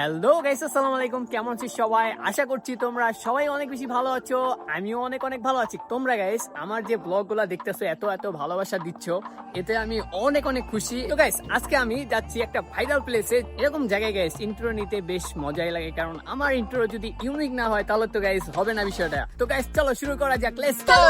Hello guys আসসালামু আলাইকুম। কেমন আছিস সবাই? আশা করছি তোমরা সবাই অনেক বেশি ভালো আছো। আমিও অনেক অনেক ভালো আছি। তোমরা গাইস আমার যে ব্লগগুলো দেখতেছো, এত এত ভালোবাসা দিচ্ছ, এতে আমি অনেক অনেক খুশি। তো গাইস আজকে আমি যাচ্ছি একটা ভাইরাল প্লেসে এরকম জায়গায় গাইস ইন্ট্রো নিতে বেশ মজাই লাগে, কারণ আমার ইন্ট্রো যদি ইউনিক না হয়, তাহলে তো গাইস হবে না বিষয়টা। তো গাইস চলো শুরু করা যাক। লেটস গো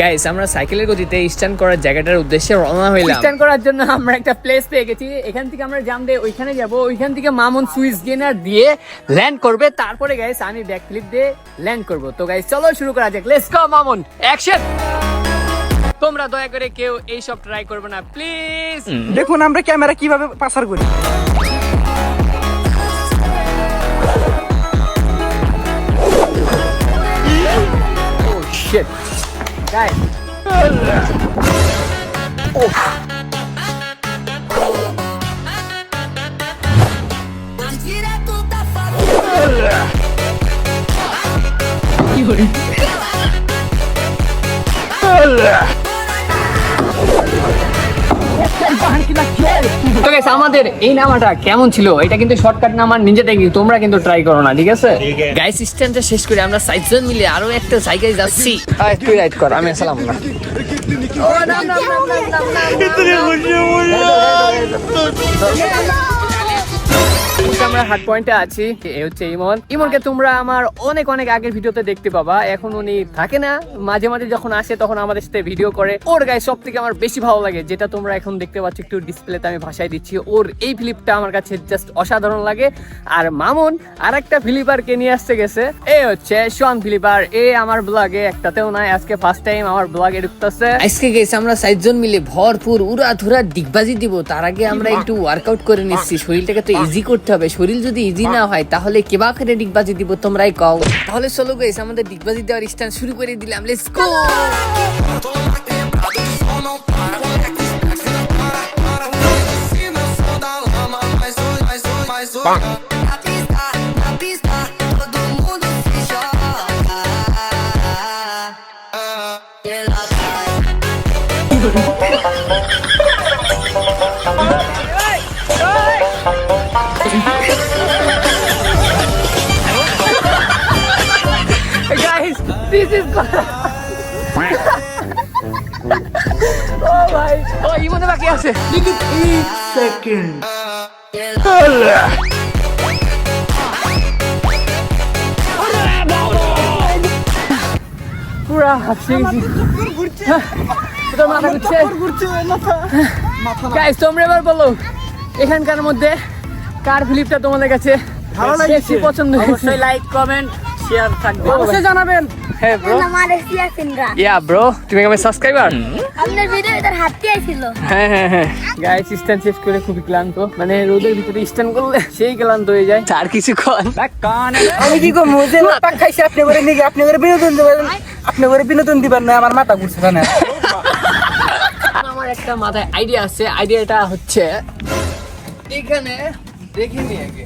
গাইস আমরা সাইকেলের গতিতে স্ট্যান্ড করার জায়গাটার উদ্দেশ্যে রওনা হইলাম। স্ট্যান্ড করার জন্য আমরা একটা প্লেস পেয়ে গেছি। এখান থেকে আমরা জাম দিয়ে ওইখানে যাব। ওইখান থেকে মামুন সুইচ গেনার দিয়ে ল্যান্ড করবে। তারপরে গাইস আমি ব্যাক ফ্লিপ দিয়ে ল্যান্ড করব। তো গাইস চলো শুরু করা যাক। লেটস গো মামুন অ্যাকশন তোমরা দয়া করে কেউ এই সব ট্রাই করবে না প্লিজ দেখুন আমরা ক্যামেরা কীভাবে পাসার করি। Oh ได้โอ้夜。তো আমাদের এই নামাটা কেমন ছিল এটা কিন্তু শর্টকাট নামার নিজে থেকে তোমরা কিন্তু ট্রাই করো না ঠিক আছে গাইস স্ট্যান্ডটা শেষ করে আমরা সাইজন মিলে আরও একটা জায়গায় যাচ্ছি তুই রাইড কর আমি আসলাম না আমরা হাট পয়েন্টে আছি। এ হচ্ছে ইমন। ইমনকে তোমরা আমার অনেক অনেক আগের ভিডিওতে দেখতে পাবা। এখন উনি থাকে না। মাঝে মাঝে যখন আসে তখন আমাদের সাথে ভিডিও করে। ওর গায়ে সব থেকে আমার বেশি ভালো লাগে যেটা তোমরা এখন দেখতে পাচ্ছ একটু ডিসপ্লেতে আমি ভাষায় দিচ্ছি। ওর এই ফিলিপটা আমার কাছে জাস্ট অসাধারণ লাগে। আর মামুন আর একটা ফিলিপারকে নিয়ে আসতে গেছে। এ হচ্ছে সোয়ান ফিলিপার এ আমার ব্লগে একটাতেও নাই। আজকে ফার্স্ট টাইম আমার ব্লগে ঢুকতেছে। আজকে গেছে আমরা চারজন মিলে ভরপুর উড়া ধুরা ডিগবাজি দিব। তার আগে আমরা একটু ওয়ার্কআউট করে নিচ্ছি। শরীরটাকে তো ইজি করতে হবে। শরীর যদি ইজি না হয় তাহলে কেবা করে ডিগবাজি দিব তোমরাই কও। তাহলে চলো গাইস আমাদের ডিগবাজি দেওয়ার স্টান শুরু করে দিলাম। Let's go pista, na this is ও ভাই ও ইমনে বাকি আছে পুরা হাসি। তোর মাথা ঘুরছে। গাইস তোমরা এবার বলো এখানকার মধ্যে কার ফিলিপটা তোমাদের কাছে ভালো লেগেছে। পছন্দ অবশ্যই লাইক কমেন্ট শেয়ার থাকবে। অবশ্যই জানাবেন। হ্যাঁ ব্রো ইয়া ব্রো তুমি আমার সাবস্ক্রাইবার আপনার ভিডিও আইছিল। হ্যাঁ হ্যাঁ হ্যাঁ। গাইস স্ট্যান্ড শেষ করে খুবই ক্লান্ত। মানে রোদের ভিতরে স্ট্যান্ড করলে সেই ক্লান্ত হয়ে যায়। আর কিছুক্ষণ আমি কি করব? যে পাক খাইছে আপনি করে নিয়ে আপনি করে বিনোদন দিবেন। আপনি করে বিনোদন দিবেন না আমার মাথা ঘুরছে না আমার একটা মাথায় আইডিয়া আছে। আইডিয়াটা হচ্ছে এখানে দেখে নি আগে।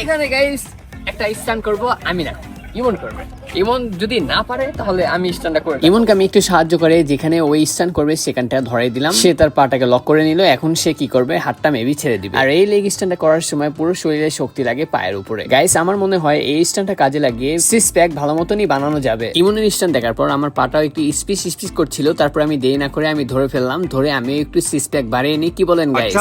এখানে গাইস একটা স্ট্যান্ড করব আমি না। ইমন করবে। ইমন যদি না পারে তাহলে আমি স্ট্যান্ডটা করে ইমনকে আমি একটু সাহায্য করে যেখানে ওই স্ট্যান্ড করবে সেখানটা ধরাই দিলাম। সে তার পাটাকে লক করে নিল। এখন সে কি করবে? হাতটা মেবি ছেড়ে দিবে। আর এই লেগ স্ট্যান্ডটা করার সময় পুরো শরীরে শক্তি লাগে পায়ের উপরে। গাইস আমার মনে হয় এই স্ট্যান্ডটা কাজে লাগিয়ে সিক্স প্যাক ভালো মতনই বানানো যাবে। ইমনের স্ট্যান্ড দেখার পর আমার পাটাও একটু স্পিস স্পিস করছিল। তারপর আমি দেরি না করে আমি ধরে ফেললাম। ধরে আমি একটু সিক্স প্যাক বাড়িয়ে নিই। কি বলেন guys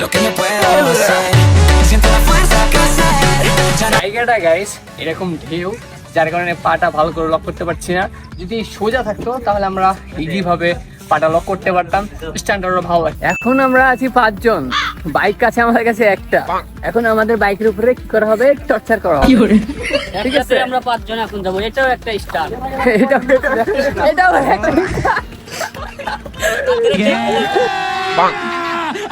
lo que yo puedo hacer. Siento la fuerza crecer. জায়গাটা গাইস এরকম ঢেউ যার কারণে পাটা ভালো করে লক করতে পারছি না। যদি সোজা থাকতো তাহলে আমরা ইজি ভাবে পাটা লক করতে পারতাম। স্ট্যান্ডার্ড ভালো এখন আমরা আছি পাঁচজন। বাইক কাছে আমাদের কাছে একটা। এখন আমাদের বাইকের উপরে কি করা হবে? টর্চার করা হবে। ঠিক আছে? আমরা পাঁচজন এখন যাব। এটাও একটা স্টার এটাও এটাও একটা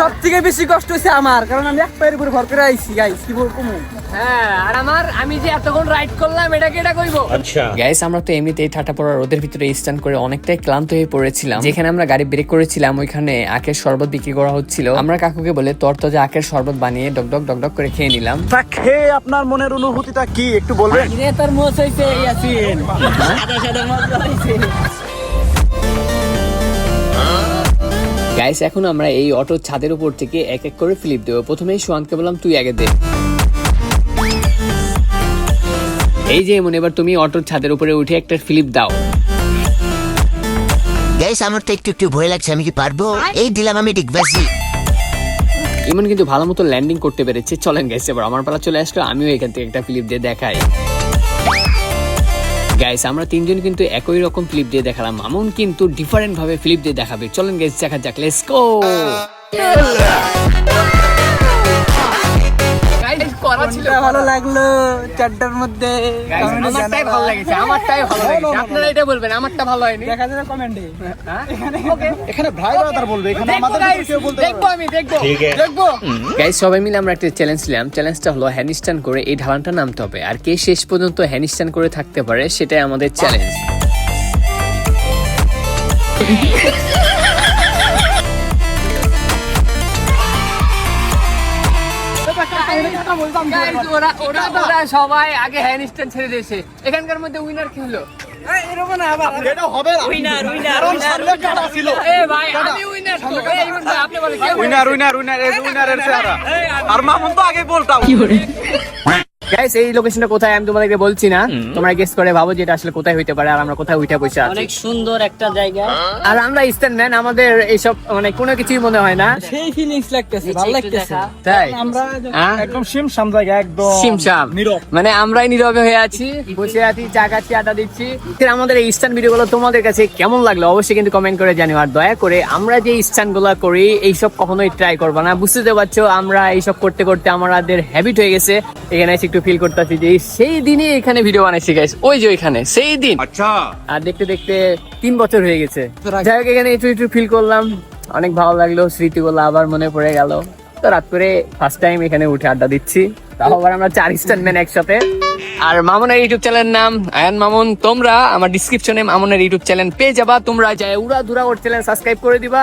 সব থেকে বেশি কষ্ট হয়েছে আমার কারণ আমি এক পায়ের উপরে ভর করে আইছি গাইস কি বলব? হ্যাঁ আর আমার আমি যে এতক্ষণ রাইড করলাম এটাকে এটা কইবো? গ্যাস আমরা তো এমনিতেই ঠাটা পড়া রোদের ভিতরে স্ট্যান্ড করে অনেকটাই ক্লান্ত হয়ে পড়েছিলাম। যেখানে আমরা গাড়ি ব্রেক করেছিলাম ওইখানে আখের শরবত বিক্রি করা হচ্ছিল। আমরা কাকুকে বলে তরতাজা আখের শরবত বানিয়ে ডক ডক ডক করে খেয়ে নিলাম। তা খেয়ে আপনার মনের অনুভূতিটা কি একটু বলবেন? তোর মোচ হয়েছে ইয়াসিন। সাদা সাদা মোচ হয়েছে গাইস এখন আমরা এই অটোর ছাদের উপর থেকে এক এক করে ফ্লিপ দেবো। প্রথমেই সোয়ানকে বললাম তুই আগে দে। এই যে এমন এবার তুমি অটোর ছাদের উপরে উঠে একটা ফ্লিপ দাও। গ্যাস আমার তো একটু একটু ভয় লাগছে আমি কি পারব? এই দিলাম আমি ডিগবাজি ইমন কিন্তু ভালো মতো ল্যান্ডিং করতে পেরেছে। চলেন গাইস এবার আমার পালা চলে আসলো আমিও এখান থেকে একটা ফ্লিপ দিয়ে দেখাই। গাইস আমরা তিনজন কিন্তু একই রকম ফ্লিপ দিয়ে দেখালাম। মামুন কিন্তু ডিফারেন্ট ভাবে ফ্লিপ দিয়ে দেখাবে। চলেন গাইস দেখা যাক লেটস গো করা ছিল। ভালো লাগল? চারটার মধ্যে আমারটাই ভালো লেগেছে আমারটাই ভালো লেগেছে। আপনারা এটা বলবেন আমারটা ভালো হয়নি। দেখা যাবে কমেন্টে হ্যাঁ? এখানে ভাই ব্রাদার বলবে এখানে আমাদের কেউ বলতে দেখব আমি দেখব। দেখব। গাইস সবাই মিলে আমরা একটা চ্যালেঞ্জ নিলাম। চ্যালেঞ্জটা হলো হ্যান্ডস্ট্যান্ড করে এই ঢালানটা নামতে হবে। আর কে শেষ পর্যন্ত হ্যানিস্টান করে থাকতে পারে সেটাই আমাদের চ্যালেঞ্জ Guys, ওরা ওরা ওরা সবাই আগে হ্যান্ড স্ট্যান্ড ছেড়ে দিয়েছে। এখানকার মধ্যে উইনার কি হলো? এরকম না আবার এটা হবে না। উইনার উইনার সামনে কাটা ছিল। এ ভাই আমি উইনার তো। এই ইমন ভাই আপনি বলেন উইনার উইনার উইনার এই উইনারের চেহারা। আর মামুন তো আগে বলতাম। গাইস এই লোকেশনটা কোথায় আমি তোমাদেরকে বলছি না। তোমরা গেস করে ভাবো যে এটা আসলে কোথায় হইতে পারে আর আমরা কোথায় উঠে বসে আছি। সুন্দর একটা জায়গা। আর আমরা স্ট্যান্ড ম্যান আমাদের এইসব মানে কোনো কিছুই মনে হয় না। সেই ফিলিংস লাগতেছে ভালো লাগতেছে। তাই? আমরা? একদম শিমশাম জায়গা একদম শিমশাম নীরব। মানে আমরাই নীরবে হয়ে আছি বসে আছি চা খাচ্ছি আড্ডা দিচ্ছি। তো আমাদের এই স্ট্যান্ড ভিডিওগুলো তোমাদের কাছে কেমন লাগল? অবশ্যই কিন্তু কমেন্ট করে জানিও আর দয়া করে আমরা যে স্ট্যান্ডগুলো করি এইসব কখনোই ট্রাই করব না। বুঝতে পারছ আমরা এইসব করতে করতে আমাদের হ্যাবিট হয়ে গেছে। এখানে একটু ফিল করতেছি যে সেই দিনই এখানে ভিডিও বানাইছি গাইস ওই যে ওইখানে সেই দিন। আচ্ছা। আর দেখতে দেখতে তিন বছর হয়ে গেছে। যাই হোক এখানে একটু একটু ফিল করলাম। অনেক ভালো লাগল স্মৃতিগুলো আবার মনে পড়ে গেল। তো রাত করে ফার্স্ট টাইম এখানে উঠে আড্ডা দিচ্ছি। তাও আবার আমরা চার স্ট্যান্ডম্যান একসাথে। আর মামুনের ইউটিউব চ্যানেল নাম আয়ান মামুন তোমরা আমার ডিসক্রিপশনে মামুনের ইউটিউব চ্যানেল পেয়ে যাবা। তোমরা যায় উড়া ধুরা ওর চ্যানেল সাবস্ক্রাইব করে দিবা।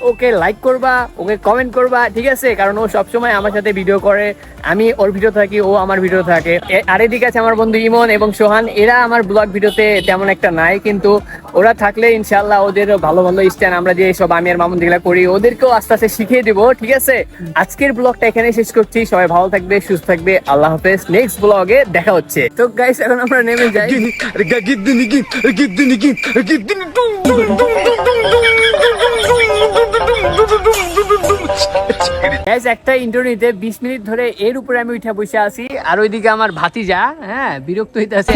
ওকে লাইক করবা ওকে কমেন্ট করবা ঠিক আছে কারণ ও সবসময় আমার সাথে ভিডিও করে আমি ওর ভিডিও থাকি ও আমার ভিডিও থাকে আর এদিকে আছে আমার বন্ধু ইমন এবং সোহান এরা আমার ব্লগ ভিডিওতে তেমন একটা নাই কিন্তু ওরা থাকলে ইনশাল্লাহ ওদের ভালো ভালো স্ট্যান্ড আমরা যে সব আমি আর মামুন যেগুলা করি ওদেরকেও আস্তে আস্তে শিখিয়ে দিব ঠিক আছে আজকের ব্লগটা এখানে শেষ করছি সবাই ভালো থাকবে সুস্থ থাকবে আল্লাহ হাফেজ নেক্সট ব্লগে দেখা হচ্ছে তো গাইস এখন আমরা নেমে যাই গিদ্দিনি গিদ্দিনি গিদ্দিনি গ্যাস একটা ইন্টারভিউতে বিশ মিনিট ধরে এর উপরে আমি উঠে বসে আছি। আর ওইদিকে আমার ভাতিজা হ্যাঁ বিরক্ত হইতে আছে